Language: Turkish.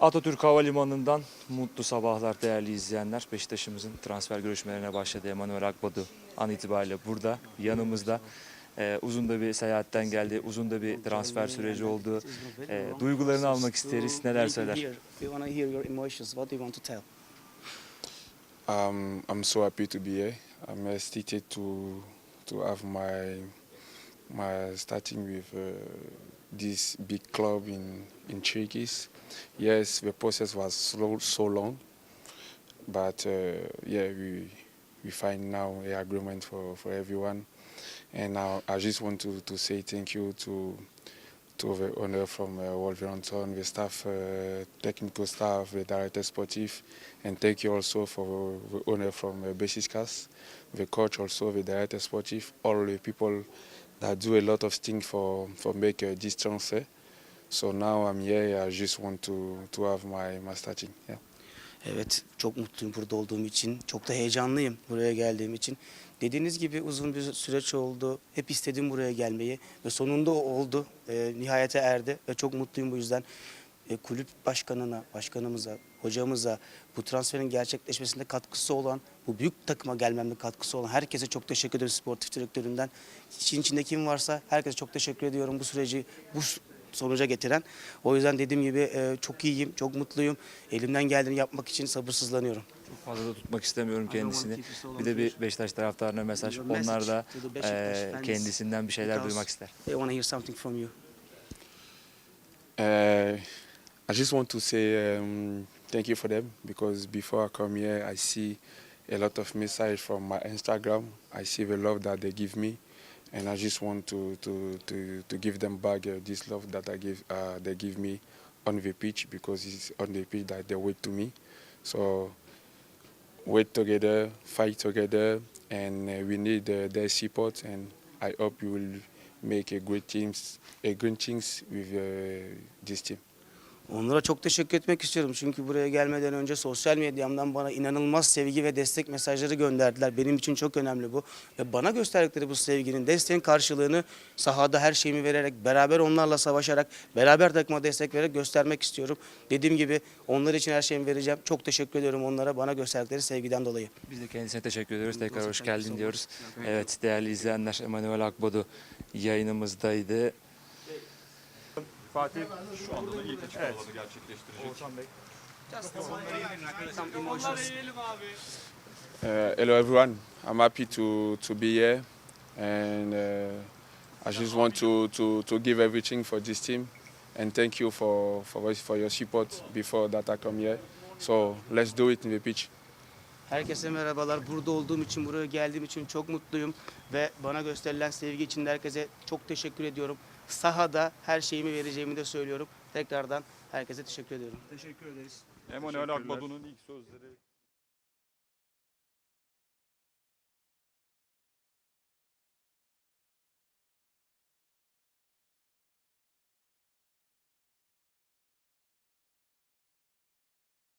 Atatürk Havalimanı'ndan mutlu sabahlar değerli izleyenler. Beşiktaş'ımızın transfer görüşmelerine başladı. Emanuel Akbadu an itibariyle burada yanımızda. Ee, uzun da bir seyahatten geldi. Uzun da bir transfer süreci oldu. Ee, duygularını almak isteriz. Neler söyler? Um, I'm so happy to be here. I'm ecstatic to to have my my starting with uh, this big club in in Turkey. Yes, the process was slow, so long, but uh, yeah, we we find now a agreement for, for everyone, and now I just want to, to say thank you to to the owner from uh, Wolverhampton, the staff, uh, technical staff, the director sportif, and thank you also for the owner from uh, the coach also, the director sportif, all the people that do a lot of things for for make uh, this transfer. So now I'm here. I just want to to have my my starting. Yeah. Evet, çok mutluyum burada olduğum için. Çok da heyecanlıyım buraya geldiğim için. Dediğiniz gibi uzun bir süreç oldu. Hep istedim buraya gelmeyi ve sonunda oldu. Ee, nihayete erdi ve çok mutluyum bu yüzden. Ee, kulüp başkanına, başkanımıza, hocamıza bu transferin gerçekleşmesinde katkısı olan, bu büyük takıma gelmemde katkısı olan herkese çok teşekkür ederim sportif direktöründen. İşin içinde kim varsa herkese çok teşekkür ediyorum bu süreci, bu sonuca getiren. O yüzden dediğim gibi e, çok iyiyim, çok mutluyum. Elimden geldiğini yapmak için sabırsızlanıyorum. Çok fazla da tutmak istemiyorum kendisini. Bir de bir. Beşiktaş taraftarına mesaj. Onlar da fans kendisinden bir şeyler duymak ister. They want to hear something from you. Uh, I just want to say um, thank you for them because before I come here, I see a lot of message from my Instagram. I see the love that they give me, and I just want to to to, to give them back uh, this love that I give uh, they give me on the pitch because it's on the pitch that they wait to me. So wait together, fight together, and uh, we need uh, their support. And I hope you will make a great teams, a great things with uh, this team. Onlara çok teşekkür etmek istiyorum. Çünkü buraya gelmeden önce sosyal medyamdan bana inanılmaz sevgi ve destek mesajları gönderdiler. Benim için çok önemli bu. Ve bana gösterdikleri bu sevginin, desteğin karşılığını sahada her şeyimi vererek, beraber onlarla savaşarak, beraber takıma destek vererek göstermek istiyorum. Dediğim gibi onlar için her şeyimi vereceğim. Çok teşekkür ediyorum onlara bana gösterdikleri sevgiden dolayı. Biz de kendisine teşekkür ediyoruz. Tekrar hoş geldin diyoruz. Evet değerli izleyenler Emanuel Akbodu yayınımızdaydı. Fatih Şu anda da ilk açıklamalarını gerçekleştirecek. Oğuzhan Bey. Uh, hello everyone. I'm happy to, to be here, and uh, I just want to, to, to give everything for this team, and thank you for, for for your support before that I come here. So let's do it in the pitch. Herkese merhabalar. Burada olduğum için, buraya geldiğim için çok mutluyum. Ve bana gösterilen sevgi için de herkese çok teşekkür ediyorum. Sahada her şeyimi vereceğimi de söylüyorum. Tekrardan herkese teşekkür ediyorum. Emanuel Akbadu'nun ilk sözleri